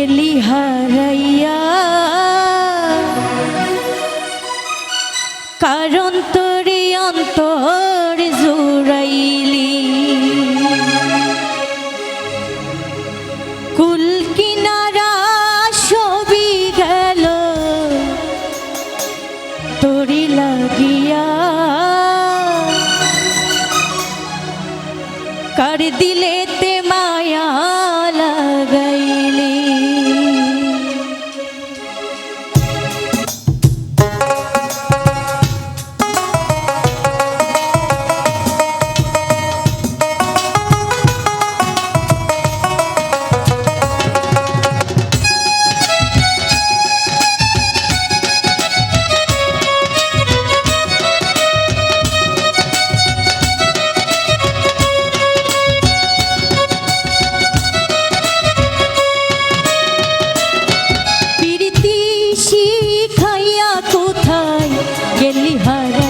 গেলি হারাইয়া কারণ তোরে অন্তর জুড়াইলি কুল কিনারা ছবি গেল তোরে লাগিয়া কার দিলে ಎಲ್ಲಿ ಹರ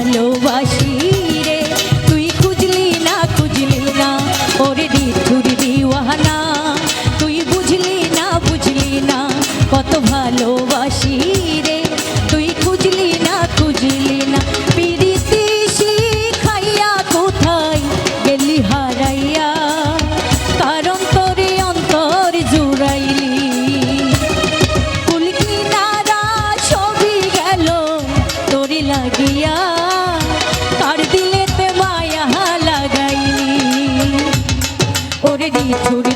লাগিয়া তার দিলেতে মায়া লাগাই ওরে রে